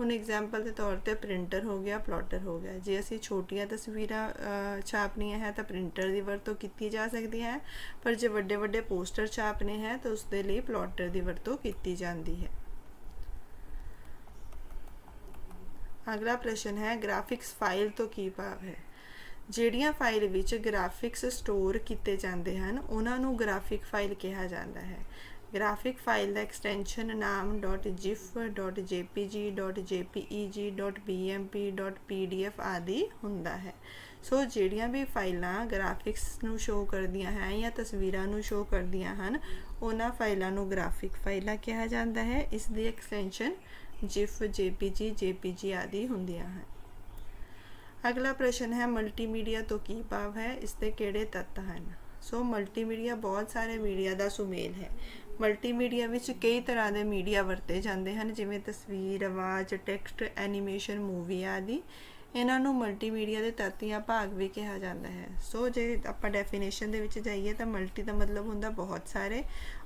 ਹੁਣ ਐਗਜ਼ਾਮਪਲ ਦੇ ਤੌਰ ਤੇ ਪ੍ਰਿੰਟਰ ਹੋ ਗਿਆ ਪਲੋਟਰ ਹੋ ਗਿਆ। ਜੇ ਅਸੀਂ ਛੋਟੀਆਂ ਤਸਵੀਰਾਂ ਛਾਪਣੀਆਂ ਹੈ ਤਾਂ ਪ੍ਰਿੰਟਰ ਦੀ ਵਰਤੋਂ ਕੀਤੀ ਜਾ ਸਕਦੀ ਹੈ। ਪਰ ਜੇ ਵੱਡੇ ਵੱਡੇ ਪੋਸਟਰ ਛਾਪਨੇ ਹੈ ਤਾਂ ਉਸ ਦੇ ਲਈ ਪਲੋਟਰ ਦੀ ਵਰਤੋਂ ਕੀਤੀ ਜਾਂਦੀ ਹੈ। ਅਗਲਾ ਪ੍ਰਸ਼ਨ ਹੈ, ਗ੍ਰਾਫਿਕਸ ਫਾਈਲ ਤੋਂ ਕੀ ਭਾਵ ਹੈ? ਜਿਹੜੀਆਂ ਫਾਈਲ ਵਿੱਚ ਗ੍ਰਾਫਿਕਸ ਸਟੋਰ ਕੀਤੇ ਜਾਂਦੇ ਹਨ, ਉਹਨਾਂ ਨੂੰ ਗ੍ਰਾਫਿਕ ਫਾਈਲ ਕਿਹਾ ਜਾਂਦਾ ਹੈ। ਗ੍ਰਾਫਿਕ ਫਾਈਲ ਦਾ ਐਕਸਟੈਂਸ਼ਨ ਨਾਮ .gif .jpg .jpeg .bmp .pdf ਆਦਿ ਹੁੰਦਾ ਹੈ। ਸੋ ਜਿਹੜੀਆਂ ਵੀ ਫਾਈਲਾਂ ਗ੍ਰਾਫਿਕਸ ਨੂੰ ਸ਼ੋ ਕਰਦੀਆਂ ਹੈ ਜਾਂ ਤਸਵੀਰਾਂ ਨੂੰ ਸ਼ੋ ਕਰਦੀਆਂ ਹਨ, ਉਹਨਾਂ ਫਾਈਲਾਂ ਨੂੰ ਗ੍ਰਾਫਿਕ ਫਾਈਲਾਂ ਕਿਹਾ ਜਾਂਦਾ ਹੈ। ਇਸ ਦੀ ਐਕਸਟੈਂਸ਼ਨ ਜਿਫ, ਜੇਪੀਜੀ ਜੇਪੀਜੀ ਆਦਿ ਹੁੰਦੀਆਂ ਹਨ। ਅਗਲਾ ਪ੍ਰਸ਼ਨ ਹੈ, ਮਲਟੀਮੀਡੀਆ ਤੋਂ ਕੀ ਭਾਵ ਹੈ? ਇਸ ਦੇ ਕਿਹੜੇ ਤੱਤ ਹਨ? ਸੋ ਮਲਟੀਮੀਡੀਆ ਬਹੁਤ ਸਾਰੇ ਮੀਡੀਆ ਦਾ ਸੁਮੇਲ ਹੈ। ਮਲਟੀਮੀਡੀਆ ਵਿੱਚ ਕਈ ਤਰ੍ਹਾਂ ਦੇ ਮੀਡੀਆ ਵਰਤੇ ਜਾਂਦੇ ਹਨ, ਜਿਵੇਂ ਤਸਵੀਰ, ਆਵਾਜ਼, ਟੈਕਸਟ, ਐਨੀਮੇਸ਼ਨ, ਮੂਵੀ ਆਦਿ। ਇਹਨਾਂ ਨੂੰ ਮਲਟੀਮੀਡੀਆ ਦੇ ਤੱਤ ਭਾਗ ਵੀ ਕਿਹਾ ਜਾਂਦਾ ਹੈ। ਸੋ ਜੇ ਆਪਾਂ ਡੈਫੀਨੇਸ਼ਨ ਦੇ ਵਿੱਚ ਜਾਈਏ ਤਾਂ ਮਲਟੀ ਦਾ ਮਤਲਬ ਹੁੰਦਾ ਬਹੁਤ ਸਾਰੇ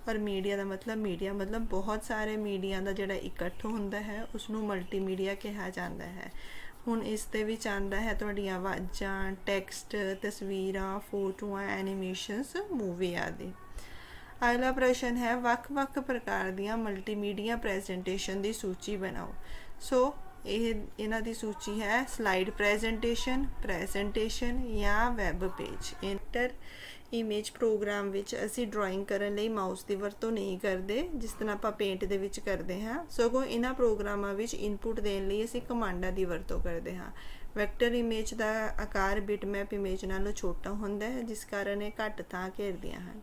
ਔਰ ਮੀਡੀਆ ਦਾ ਮਤਲਬ ਮੀਡੀਆ ਮਤਲਬ ਬਹੁਤ ਸਾਰੇ ਮੀਡੀਆ ਦਾ ਜਿਹੜਾ ਇਕੱਠ ਹੁੰਦਾ ਹੈ ਉਸ ਨੂੰ ਮਲਟੀਮੀਡੀਆ ਕਿਹਾ ਜਾਂਦਾ ਹੈ। ਹੁਣ ਇਸ ਦੇ ਵਿੱਚ ਆਂਦਾ ਹੈ ਤੁਹਾਡੀਆਂ ਆਵਾਜ਼ਾਂ ਟੈਕਸਟ ਤਸਵੀਰਾਂ, ਫੋਟੋਆਂ ਐਨੀਮੇਸ਼ਨਸ ਮੂਵੀ ਆਦਿ। ਅਗਲਾ ਪ੍ਰਸ਼ਨ ਹੈ, ਵੱਖ-ਵੱਖ ਪ੍ਰਕਾਰ ਦੀਆਂ ਮਲਟੀਮੀਡੀਆ ਪ੍ਰੈਜੈਂਟੇਸ਼ਨ ਦੀ ਸੂਚੀ ਬਣਾਓ। ਸੋ ਇਹ ਇਹਨਾਂ ਦੀ ਸੂਚੀ ਹੈ ਸਲਾਈਡ ਪ੍ਰੈਜੈਂਟੇਸ਼ਨ ਪ੍ਰੈਜੈਂਟੇਸ਼ਨ ਜਾਂ web page inter image program ਵਿੱਚ ਅਸੀਂ ਡਰਾਇੰਗ ਕਰਨ ਲਈ ਮਾਊਸ ਦੀ ਵਰਤੋਂ ਨਹੀਂ ਕਰਦੇ, ਜਿਸ ਤਰ੍ਹਾਂ ਆਪਾਂ ਪੇਂਟ ਦੇ ਵਿੱਚ ਕਰਦੇ ਹਾਂ। ਸਗੋਂ ਇਹਨਾਂ ਪ੍ਰੋਗਰਾਮਾਂ ਵਿੱਚ ਇਨਪੁਟ ਦੇਣ ਲਈ ਅਸੀਂ ਕਮਾਂਡਾਂ ਦੀ ਵਰਤੋਂ ਕਰਦੇ ਹਾਂ। ਵੈਕਟਰ ਇਮੇਜ ਦਾ ਆਕਾਰ ਬਿਟਮੈਪ ਇਮੇਜ ਨਾਲੋਂ ਛੋਟਾ ਹੁੰਦਾ ਹੈ, ਜਿਸ ਕਾਰਨ ਇਹ ਘੱਟ ਥਾਂ ਘੇਰਦੀਆਂ ਹਨ।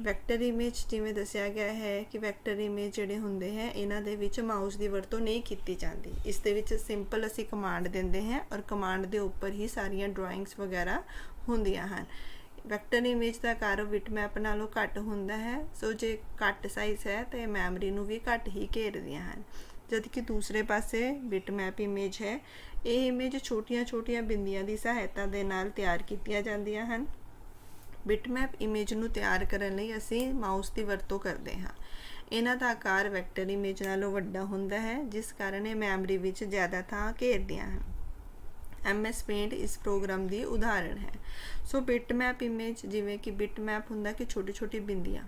ਵੈਕਟਰ ਇਮੇਜ ਜਿਵੇਂ ਦੱਸਿਆ ਗਿਆ ਹੈ ਕਿ ਵੈਕਟਰ ਇਮੇਜ ਜਿਹੜੇ ਹੁੰਦੇ ਹੈ, ਇਹਨਾਂ ਦੇ ਵਿੱਚ ਮਾਊਸ ਦੀ ਵਰਤੋਂ ਨਹੀਂ ਕੀਤੀ ਜਾਂਦੀ। ਇਸ ਦੇ ਵਿੱਚ ਸਿੰਪਲ ਅਸੀਂ ਕਮਾਂਡ ਦਿੰਦੇ ਹਾਂ ਔਰ ਕਮਾਂਡ ਦੇ ਉੱਪਰ ਹੀ ਸਾਰੀਆਂ ਡਰਾਇੰਗਸ ਵਗੈਰਾ ਹੁੰਦੀਆਂ ਹਨ। ਵੈਕਟਰ ਇਮੇਜ ਦਾ ਆਕਾਰ ਬਿਟਮੈਪ ਨਾਲੋਂ ਘੱਟ ਹੁੰਦਾ ਹੈ, ਸੋ ਜੇ ਘੱਟ ਸਾਈਜ਼ ਹੈ ਤਾਂ ਮੈਮਰੀ ਨੂੰ ਵੀ ਘੱਟ ਹੀ ਘੇਰਦੀਆਂ ਹਨ। ਜਦ ਕਿ ਦੂਸਰੇ ਪਾਸੇ ਬਿਟਮੈਪ ਇਮੇਜ ਹੈ, ਇਹ ਇਮੇਜ ਛੋਟੀਆਂ-ਛੋਟੀਆਂ ਬਿੰਦੀਆਂ ਦੀ ਸਹਾਇਤਾ ਦੇ ਨਾਲ ਤਿਆਰ ਕੀਤੀਆਂ ਜਾਂਦੀਆਂ ਹਨ। ਬਿਟਮੈਪ ਇਮੇਜ ਨੂੰ ਤਿਆਰ ਕਰਨ ਲਈ ਅਸੀਂ ਮਾਊਸ ਦੀ ਵਰਤੋਂ ਕਰਦੇ ਹਾਂ। ਇਹਨਾਂ ਦਾ ਆਕਾਰ ਵੈਕਟਰ ਇਮੇਜ ਨਾਲੋਂ ਵੱਡਾ ਹੁੰਦਾ ਹੈ, ਜਿਸ ਕਾਰਨ ਇਹ ਮੈਮਰੀ ਵਿੱਚ ਜ਼ਿਆਦਾ ਥਾਂ ਘੇਰਦੀਆਂ ਹਨ। MS ਪੇਂਟ ਇਸ ਪ੍ਰੋਗਰਾਮ ਦੀ ਉਦਾਹਰਣ ਹੈ। ਸੋ ਬਿਟਮੈਪ ਇਮੇਜ ਜਿਵੇਂ ਕਿ ਬਿਟਮੈਪ ਹੁੰਦਾ ਕਿ ਛੋਟੀ ਛੋਟੀ ਬਿੰਦੀਆਂ।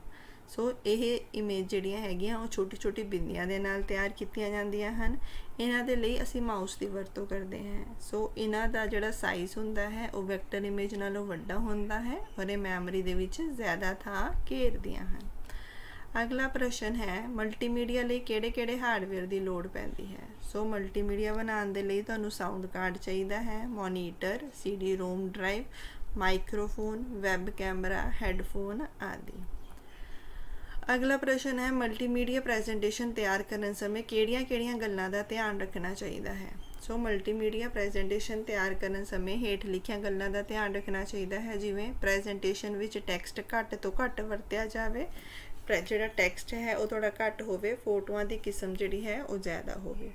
ਸੋ ਇਹ ਇਮੇਜ ਜਿਹੜੀਆਂ ਹੈਗੀਆਂ, ਉਹ ਛੋਟੀ ਛੋਟੀ ਬਿੰਦੀਆਂ ਦੇ ਨਾਲ ਤਿਆਰ ਕੀਤੀਆਂ ਜਾਂਦੀਆਂ ਹਨ। ਇਹਨਾਂ ਦੇ ਲਈ ਅਸੀਂ ਮਾਊਸ ਦੀ ਵਰਤੋਂ ਕਰਦੇ ਹਾਂ। ਸੋ ਇਹਨਾਂ ਦਾ ਜਿਹੜਾ ਸਾਈਜ਼ ਹੁੰਦਾ ਹੈ, ਉਹ ਵੈਕਟਰ ਇਮੇਜ ਨਾਲੋਂ ਵੱਡਾ ਹੁੰਦਾ ਹੈ ਔਰ ਇਹ ਮੈਮਰੀ ਦੇ ਵਿੱਚ ਜ਼ਿਆਦਾ ਥਾਂ ਘੇਰਦੀਆਂ ਹਨ। ਅਗਲਾ ਪ੍ਰਸ਼ਨ ਹੈ ਮਲਟੀਮੀਡੀਆ ਲਈ ਕਿਹੜੇ-ਕਿਹੜੇ ਹਾਰਡਵੇਅਰ ਦੀ ਲੋੜ ਪੈਂਦੀ ਹੈ? ਸੋ ਮਲਟੀਮੀਡੀਆ ਬਣਾਉਣ ਦੇ ਲਈ ਤੁਹਾਨੂੰ ਸਾਊਂਡ ਕਾਰਡ ਚਾਹੀਦਾ ਹੈ monitor CD ROM drive microphone web camera headphone ਆਦਿ। ਅਗਲਾ ਪ੍ਰਸ਼ਨ ਹੈ ਮਲਟੀਮੀਡੀਆ ਪ੍ਰੈਜੈਂਟੇਸ਼ਨ ਤਿਆਰ ਕਰਨ ਸਮੇਂ ਕਿਹੜੀਆਂ-ਕਿਹੜੀਆਂ ਗੱਲਾਂ ਦਾ ਧਿਆਨ ਰੱਖਣਾ ਚਾਹੀਦਾ ਹੈ? ਸੋ ਮਲਟੀਮੀਡੀਆ ਪ੍ਰੈਜੈਂਟੇਸ਼ਨ ਤਿਆਰ ਕਰਨ ਸਮੇਂ ਹੇਠ ਲਿਖੀਆਂ ਗੱਲਾਂ ਦਾ ਧਿਆਨ ਰੱਖਣਾ ਚਾਹੀਦਾ ਹੈ, ਜਿਵੇਂ ਪ੍ਰੈਜੈਂਟੇਸ਼ਨ ਵਿੱਚ ਟੈਕਸਟ ਘੱਟ ਤੋਂ ਘੱਟ ਵਰਤਿਆ ਜਾਵੇ। ਜਿਹੜਾ ਟੈਕਸਟ ਹੈ, ਉਹ ਥੋੜਾ ਘੱਟ ਹੋਵੇ, ਫੋਟੋਆਂ ਦੀ ਕਿਸਮ ਜਿਹੜੀ ਹੈ, ਉਹ ਜ਼ਿਆਦਾ ਹੋਵੇ।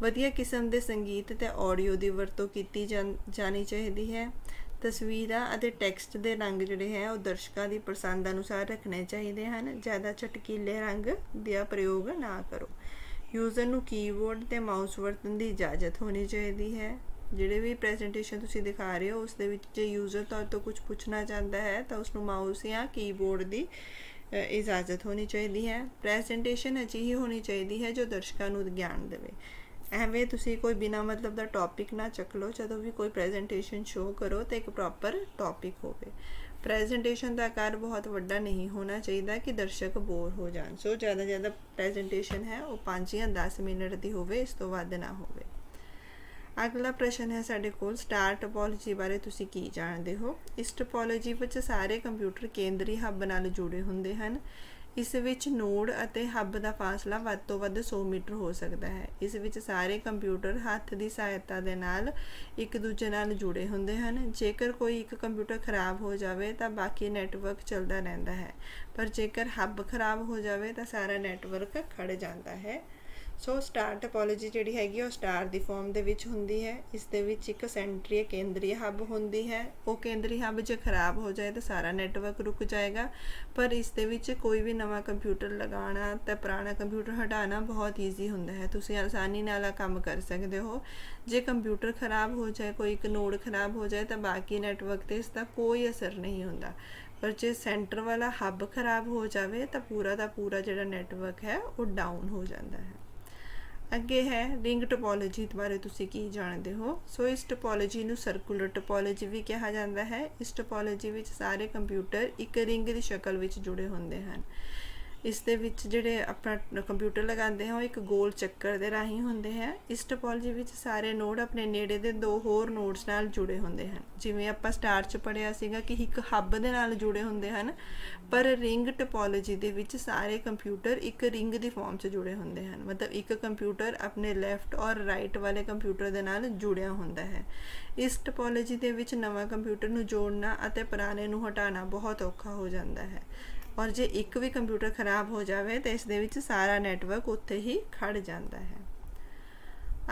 ਵਧੀਆ ਕਿਸਮ ਦੇ ਸੰਗੀਤ ਤੇ ਆਡੀਓ ਦੀ ਵਰਤੋਂ ਕੀਤੀ ਜਾਣੀ ਚਾਹੀਦੀ ਹੈ। ਤਸਵੀਰਾਂ ਅਤੇ ਟੈਕਸਟ ਦੇ ਰੰਗ ਜਿਹੜੇ ਹੈ ਉਹ ਦਰਸ਼ਕਾਂ ਦੀ ਪਸੰਦ ਅਨੁਸਾਰ ਰੱਖਣੇ ਚਾਹੀਦੇ ਹਨ। ਜ਼ਿਆਦਾ ਚਟਕੀਲੇ ਰੰਗ ਦਾ ਪ੍ਰਯੋਗ ਨਾ ਕਰੋ। ਯੂਜ਼ਰ ਨੂੰ ਕੀਬੋਰਡ ਤੇ ਮਾਊਸ ਵਰਤਣ ਦੀ ਇਜਾਜ਼ਤ ਹੋਣੀ ਚਾਹੀਦੀ ਹੈ। ਜਿਹੜੇ ਵੀ ਪ੍ਰੈਜੈਂਟੇਸ਼ਨ ਤੁਸੀਂ ਦਿਖਾ ਰਹੇ ਹੋ, ਉਸ ਦੇ ਵਿੱਚ ਜੇ ਯੂਜ਼ਰ ਤੁਹਾਡੇ ਤੋਂ ਕੁਝ ਪੁੱਛਣਾ ਚਾਹੁੰਦਾ ਹੈ, ਤਾਂ ਉਸ ਨੂੰ ਮਾਊਸ ਜਾਂ ਕੀਬੋਰਡ ਦੀ ਇਜਾਜ਼ਤ ਹੋਣੀ ਚਾਹੀਦੀ ਹੈ। ਪ੍ਰੈਜੈਂਟੇਸ਼ਨ ਅਜਿਹੀ ਹੋਣੀ ਚਾਹੀਦੀ ਹੈ ਜੋ ਦਰਸ਼ਕਾਂ ਨੂੰ ਗਿਆਨ ਦੇਵੇ। ਐਵੇਂ ਤੁਸੀਂ ਕੋਈ ਬਿਨਾ ਮਤਲਬ ਦਾ ਟੌਪਿਕ ਨਾ ਚੱਕ ਲਓ, ਜਦੋਂ ਵੀ ਕੋਈ ਪ੍ਰੈਜੈਂਟੇਸ਼ਨ ਸ਼ੋ ਕਰੋ ਤਾਂ ਇੱਕ ਪ੍ਰੋਪਰ ਟੌਪਿਕ ਹੋਵੇ। ਪ੍ਰੈਜੈਂਟੇਸ਼ਨ ਦਾ ਆਕਾਰ ਬਹੁਤ ਵੱਡਾ ਨਹੀਂ ਹੋਣਾ ਚਾਹੀਦਾ ਕਿ ਦਰਸ਼ਕ ਬੋਰ ਹੋ ਜਾਣ। ਸੋ ਜ਼ਿਆਦਾ ਜ਼ਿਆਦਾ ਪ੍ਰੈਜੈਂਟੇਸ਼ਨ ਹੈ, ਉਹ 5 ਜਾਂ 10 ਮਿੰਟ ਦੀ ਹੋਵੇ, ਇਸ ਤੋਂ ਵੱਧ ਨਾ ਹੋਵੇ। ਅਗਲਾ ਪ੍ਰਸ਼ਨ ਹੈ ਸਾਡੇ ਕੋਲ ਸਟਾਰ ਟੋਪੋਲੋਜੀ ਬਾਰੇ ਤੁਸੀਂ ਕੀ ਜਾਣਦੇ ਹੋ? ਇਸ ਟੋਪੋਲੋਜੀ ਵਿੱਚ ਸਾਰੇ ਕੰਪਿਊਟਰ ਕੇਂਦਰੀ ਹੱਬ ਨਾਲ ਜੁੜੇ ਹੁੰਦੇ ਹਨ। ਇਸ ਵਿੱਚ ਨੋਡ ਅਤੇ ਹੱਬ ਦਾ ਫਾਸਲਾ ਵੱਧ ਤੋਂ ਵੱਧ 100 ਮੀਟਰ ਹੋ ਸਕਦਾ ਹੈ। ਇਸ ਵਿੱਚ ਸਾਰੇ ਕੰਪਿਊਟਰ ਹੱਥ ਦੀ ਸਹਾਇਤਾ ਦੇ ਨਾਲ ਇੱਕ ਦੂਜੇ ਨਾਲ ਜੁੜੇ ਹੁੰਦੇ ਹਨ। ਜੇਕਰ ਕੋਈ ਇੱਕ ਕੰਪਿਊਟਰ ਖਰਾਬ ਹੋ ਜਾਵੇ ਤਾਂ ਬਾਕੀ ਨੈਟਵਰਕ ਚੱਲਦਾ ਰਹਿੰਦਾ ਹੈ। ਪਰ ਜੇਕਰ ਹੱਬ ਖਰਾਬ ਹੋ ਜਾਵੇ ਤਾਂ ਸਾਰਾ ਨੈਟਵਰਕ ਖੜ ਜਾਂਦਾ ਹੈ। ਸੋ ਸਟਾਰ ਟੋਪੋਲੋਜੀ ਜਿਹੜੀ ਹੈਗੀ ਉਹ ਸਟਾਰ ਦੀ ਫਾਰਮ ਦੇ ਵਿੱਚ ਹੁੰਦੀ ਹੈ। ਇਸ ਦੇ ਵਿੱਚ ਇੱਕ ਸੈਂਟਰੀ ਕੇਂਦਰੀ ਹੱਬ ਹੁੰਦੀ ਹੈ। ਉਹ ਕੇਂਦਰੀ ਹੱਬ ਜੇ ਖਰਾਬ ਹੋ ਜਾਏ ਤਾਂ ਸਾਰਾ ਨੈਟਵਰਕ ਰੁਕ ਜਾਏਗਾ। ਪਰ ਇਸ ਦੇ ਵਿੱਚ ਕੋਈ ਵੀ ਨਵਾਂ ਕੰਪਿਊਟਰ ਲਗਾਉਣਾ ਤੇ ਪੁਰਾਣਾ ਕੰਪਿਊਟਰ ਹਟਾਉਣਾ ਬਹੁਤ ਈਜ਼ੀ ਹੁੰਦਾ ਹੈ। ਤੁਸੀਂ ਆਸਾਨੀ ਨਾਲ ਇਹ ਕੰਮ ਕਰ ਸਕਦੇ ਹੋ। ਜੇ ਕੰਪਿਊਟਰ ਖਰਾਬ ਹੋ ਜਾਏ, ਕੋਈ ਇੱਕ ਨੋਡ ਖਰਾਬ ਹੋ ਜਾਏ ਤਾਂ ਬਾਕੀ ਨੈਟਵਰਕ ਤੇ ਇਸ ਦਾ ਕੋਈ ਅਸਰ ਨਹੀਂ ਹੁੰਦਾ। ਪਰ ਜੇ ਸੈਂਟਰ ਵਾਲਾ ਹੱਬ ਖਰਾਬ ਹੋ ਜਾਵੇ ਤਾਂ ਪੂਰਾ ਦਾ ਪੂਰਾ ਜਿਹੜਾ ਨੈਟਵਰਕ ਹੈ, ਉਹ ਡਾਊਨ ਹੋ ਜਾਂਦਾ ਹੈ। ਅੱਗੇ ਹੈ ਰਿੰਗ ਟੋਪੋਲੋਜੀ ਬਾਰੇ ਤੁਸੀਂ ਕੀ ਜਾਣਦੇ ਹੋ? ਸੋ ਇਸ ਟੋਪੋਲੋਜੀ ਨੂੰ ਸਰਕੂਲਰ ਟੋਪੋਲੋਜੀ ਵੀ ਕਿਹਾ ਜਾਂਦਾ ਹੈ। ਇਸ ਟੋਪੋਲੋਜੀ ਵਿੱਚ ਸਾਰੇ ਕੰਪਿਊਟਰ ਇੱਕ ਰਿੰਗ ਦੀ ਸ਼ਕਲ ਵਿੱਚ ਜੁੜੇ ਹੁੰਦੇ ਹਨ। ਇਸ ਦੇ ਵਿੱਚ ਜਿਹੜੇ ਆਪਣਾ ਕੰਪਿਊਟਰ ਲਗਾਉਂਦੇ ਹਾਂ ਉਹ ਇੱਕ ਗੋਲ ਚੱਕਰ ਦੇ ਰਾਹੀਂ ਹੁੰਦੇ ਹੈ ਇਸ ਟੋਪੋਲੋਜੀ ਵਿੱਚ ਸਾਰੇ ਨੋਡ ਆਪਣੇ ਨੇੜੇ ਦੇ ਦੋ ਹੋਰ ਨੋਡਸ ਨਾਲ ਜੁੜੇ ਹੁੰਦੇ ਹਨ। ਜਿਵੇਂ ਆਪਾਂ ਸਟਾਰ 'ਚ ਪੜਿਆ ਸੀਗਾ ਕਿ ਇੱਕ ਹੱਬ ਦੇ ਨਾਲ ਜੁੜੇ ਹੁੰਦੇ ਹਨ, ਪਰ ਰਿੰਗ ਟੋਪੋਲੋਜੀ ਦੇ ਵਿੱਚ ਸਾਰੇ ਕੰਪਿਊਟਰ ਇੱਕ ਰਿੰਗ ਦੀ ਫਾਰਮ 'ਚ ਜੁੜੇ ਹੁੰਦੇ ਹਨ। ਮਤਲਬ ਇੱਕ ਕੰਪਿਊਟਰ ਆਪਣੇ ਲੈਫਟ ਔਰ ਰਾਈਟ ਵਾਲੇ ਕੰਪਿਊਟਰ ਦੇ ਨਾਲ ਜੁੜਿਆ ਹੁੰਦਾ ਹੈ। ਇਸ ਟੋਪੋਲੋਜੀ ਦੇ ਵਿੱਚ ਨਵਾਂ ਕੰਪਿਊਟਰ ਨੂੰ ਜੋੜਨਾ ਅਤੇ ਪੁਰਾਣੇ ਨੂੰ ਹਟਾਉਣਾ ਬਹੁਤ ਔਖਾ ਹੋ ਜਾਂਦਾ ਹੈ। ਔਰ ਜੇ ਇੱਕ ਵੀ ਕੰਪਿਊਟਰ ਖਰਾਬ ਹੋ ਜਾਵੇ ਤਾਂ ਇਸ ਦੇ ਵਿੱਚ ਸਾਰਾ ਨੈਟਵਰਕ ਉੱਥੇ ਹੀ ਖੜ ਜਾਂਦਾ ਹੈ।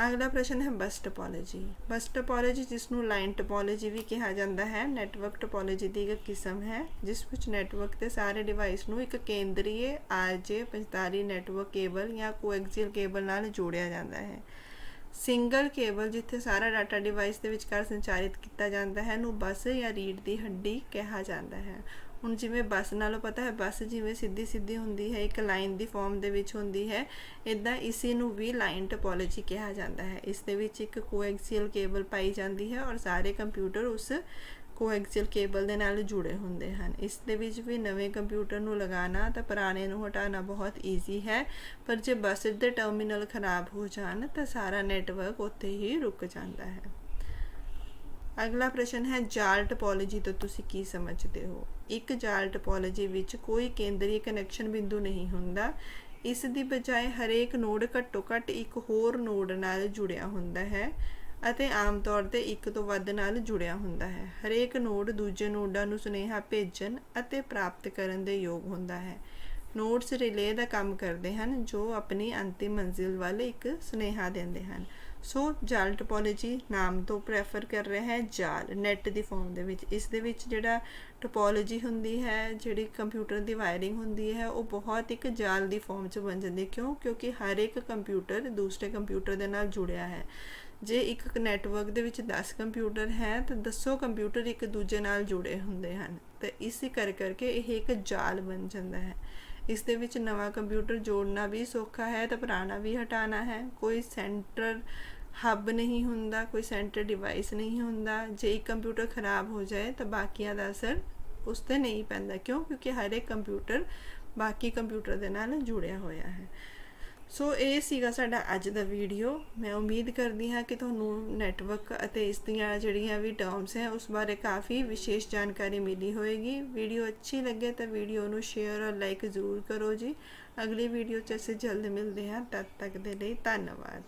ਅਗਲਾ ਪ੍ਰਸ਼ਨ ਹੈ ਬਸ ਟੋਪੋਲੋਜੀ। ਬਸ ਟੋਪੋਲੋਜੀ, ਜਿਸ ਨੂੰ ਲਾਈਨ ਟੋਪੋਲੋਜੀ ਵੀ ਕਿਹਾ ਜਾਂਦਾ ਹੈ, ਨੈਟਵਰਕ ਟੋਪੋਲੋਜੀ ਦੀ ਇੱਕ ਕਿਸਮ ਹੈ, ਜਿਸ ਵਿੱਚ ਨੈਟਵਰਕ ਤੇ ਸਾਰੇ ਡਿਵਾਈਸ ਨੂੰ ਇੱਕ ਕੇਂਦਰੀ RJ45 ਨੈਟਵਰਕ ਕੇਬਲ ਜਾਂ ਕੋਐਕਸੀਅਲ ਕੇਬਲ ਨਾਲ ਜੋੜਿਆ ਜਾਂਦਾ ਹੈ। ਸਿੰਗਲ ਕੇਬਲ, ਜਿੱਥੇ ਸਾਰਾ ਡਾਟਾ ਡਿਵਾਈਸ ਦੇ ਵਿਚਕਾਰ ਸੰਚਾਰਿਤ ਕੀਤਾ ਜਾਂਦਾ ਹੈ, ਨੂੰ ਬੱਸ ਜਾਂ ਰੀੜ ਦੀ ਹੱਡੀ ਕਿਹਾ ਜਾਂਦਾ ਹੈ। ਹੁਣ ਜਿਵੇਂ ਬੱਸ ਨਾਲੋਂ ਪਤਾ ਹੈ, ਬੱਸ ਜਿਵੇਂ ਸਿੱਧੀ ਸਿੱਧੀ ਹੁੰਦੀ ਹੈ, ਇੱਕ ਲਾਈਨ ਦੀ ਫਾਰਮ ਦੇ ਵਿੱਚ ਹੁੰਦੀ ਹੈ ਇਦਾਂ ਇਸੇ ਨੂੰ ਵੀ ਲਾਈਨ ਟੋਪੋਲੋਜੀ ਕਿਹਾ ਜਾਂਦਾ ਹੈ। ਇਸ ਦੇ ਵਿੱਚ ਇੱਕ ਕੋਐਕਸੀਅਲ ਕੇਬਲ ਪਾਈ ਜਾਂਦੀ ਹੈ ਔਰ ਸਾਰੇ ਕੰਪਿਊਟਰ ਉਸ ਕੋਐਕਸੀਅਲ ਕੇਬਲ ਦੇ ਨਾਲ ਜੁੜੇ ਹੁੰਦੇ ਹਨ। ਇਸ ਦੇ ਵਿੱਚ ਵੀ ਨਵੇਂ ਕੰਪਿਊਟਰ ਨੂੰ ਲਗਾਉਣਾ ਤਾਂ ਪੁਰਾਣੇ ਨੂੰ ਹਟਾਉਣਾ ਬਹੁਤ ਈਜ਼ੀ ਹੈ, ਪਰ ਜੇ ਬੱਸ ਦੇ ਟਰਮੀਨਲ ਖਰਾਬ ਹੋ ਜਾਣ ਤਾਂ ਸਾਰਾ ਨੈਟਵਰਕ ਉੱਥੇ ਹੀ ਰੁਕ ਜਾਂਦਾ ਹੈ। ਅਗਲਾ ਪ੍ਰਸ਼ਨ ਹੈ ਜਾਲ ਟੋਪੋਲੋਜੀ ਤੋਂ ਤੁਸੀਂ ਕੀ ਸਮਝਦੇ ਹੋ? ਇੱਕ ਜਾਲ ਟੋਪੋਲੋਜੀ ਵਿੱਚ ਕੋਈ ਕੇਂਦਰੀ ਕਨੈਕਸ਼ਨ ਬਿੰਦੂ ਨਹੀਂ ਹੁੰਦਾ। ਇਸ ਦੀ ਬਜਾਏ ਹਰੇਕ ਨੋਡ ਘੱਟੋ ਘੱਟ ਇੱਕ ਹੋਰ ਨੋਡ ਨਾਲ ਜੁੜਿਆ ਹੁੰਦਾ ਹੈ ਅਤੇ ਆਮ ਤੌਰ ਤੇ ਇੱਕ ਤੋਂ ਵੱਧ ਨਾਲ ਜੁੜਿਆ ਹੁੰਦਾ ਹੈ। ਹਰੇਕ ਨੋਡ ਦੂਜੇ ਨੋਡਾਂ ਨੂੰ ਸੁਨੇਹਾ ਭੇਜਣ ਅਤੇ ਪ੍ਰਾਪਤ ਕਰਨ ਦੇ ਯੋਗ ਹੁੰਦਾ ਹੈ। ਨੋਡਸ ਰਿਲੇ ਦਾ ਕੰਮ ਕਰਦੇ ਹਨ ਜੋ ਆਪਣੀ ਅੰਤਿਮ ਮੰਜ਼ਿਲ ਵੱਲ ਇੱਕ ਸੁਨੇਹਾ ਦਿੰਦੇ ਹਨ। ਸੋ ਜਾਲ ਟੋਪੋਲੋਜੀ ਨਾਮ ਤੋਂ ਪ੍ਰੈਫਰ ਕਰ ਰਿਹਾ ਹੈ ਜਾਲ, ਨੈਟ ਦੀ ਫਾਰਮ ਦੇ ਵਿੱਚ। ਇਸ ਦੇ ਵਿੱਚ ਜਿਹੜਾ ਟੋਪੋਲੋਜੀ ਹੁੰਦੀ ਹੈ, ਜਿਹੜੀ ਕੰਪਿਊਟਰ ਦੀ ਵਾਇਰਿੰਗ ਹੁੰਦੀ ਹੈ, ਉਹ ਬਹੁਤ ਇੱਕ ਜਾਲ ਦੀ ਫਾਰਮ 'ਚ ਬਣ ਜਾਂਦੀ ਕਿਉਂ? ਕਿਉਂਕਿ ਹਰ ਇੱਕ ਕੰਪਿਊਟਰ ਦੂਸਰੇ ਕੰਪਿਊਟਰ ਦੇ ਨਾਲ ਜੁੜਿਆ ਹੈ। ਜੇ ਇੱਕ ਨੈਟਵਰਕ ਦੇ ਵਿੱਚ 10 ਕੰਪਿਊਟਰ ਹੈ, ਤਾਂ 10 ਕੰਪਿਊਟਰ ਇੱਕ ਦੂਜੇ ਨਾਲ ਜੁੜੇ ਹੁੰਦੇ ਹਨ। ਤੇ ਇਸੇ ਕਰ ਕਰਕੇ ਇਹ ਇੱਕ ਜਾਲ ਬਣ ਜਾਂਦਾ ਹੈ। ਇਸ ਦੇ ਵਿੱਚ ਨਵਾਂ ਕੰਪਿਊਟਰ ਜੋੜਨਾ ਵੀ ਸੌਖਾ ਹੈ, ਤਾਂ ਪੁਰਾਣਾ ਵੀ ਹਟਾਉਣਾ ਹੈ। ਕੋਈ ਸੈਂਟਰ ਹੱਬ ਨਹੀਂ ਹੁੰਦਾ, ਕੋਈ ਸੈਂਟਰ ਡਿਵਾਈਸ ਨਹੀਂ ਹੁੰਦਾ, ਜੇ ਇੱਕ ਕੰਪਿਊਟਰ ਖਰਾਬ ਹੋ ਜਾਏ ਤਾਂ ਬਾਕੀਆਂ ਦਾ ਅਸਰ ਉਸ ਤੇ ਨਹੀਂ ਪੈਂਦਾ। ਕਿਉਂ? ਕਿਉਂਕਿ ਹਰ ਇੱਕ ਕੰਪਿਊਟਰ ਬਾਕੀ ਕੰਪਿਊਟਰ ਦੇ ਨਾਲ ਜੁੜਿਆ ਹੋਇਆ ਹੈ। ਸੋ ਇਹ ਸੀਗਾ ਸਾਡਾ ਅੱਜ ਦਾ ਵੀਡੀਓ। ਮੈਂ ਉਮੀਦ ਕਰਦੀ ਹਾਂ ਕਿ ਤੁਹਾਨੂੰ ਨੈਟਵਰਕ ਅਤੇ ਇਸ ਦੀਆਂ ਜਿਹੜੀਆਂ ਵੀ ਟਰਮਸ ਹੈ, ਉਸ ਬਾਰੇ ਕਾਫੀ ਵਿਸ਼ੇਸ਼ ਜਾਣਕਾਰੀ ਮਿਲੀ ਹੋਏਗੀ। ਵੀਡੀਓ ਅੱਛੀ ਲੱਗੇ ਤਾਂ ਵੀਡੀਓ ਨੂੰ ਸ਼ੇਅਰ ਔਰ ਲਾਈਕ ਜ਼ਰੂਰ ਕਰੋ ਜੀ। ਅਗਲੀ ਵੀਡੀਓ 'ਚ ਅਸੀਂ ਜਲਦ ਮਿਲਦੇ ਹਾਂ। ਤਦ ਤੱਕ ਦੇ ਲਈ ਧੰਨਵਾਦ।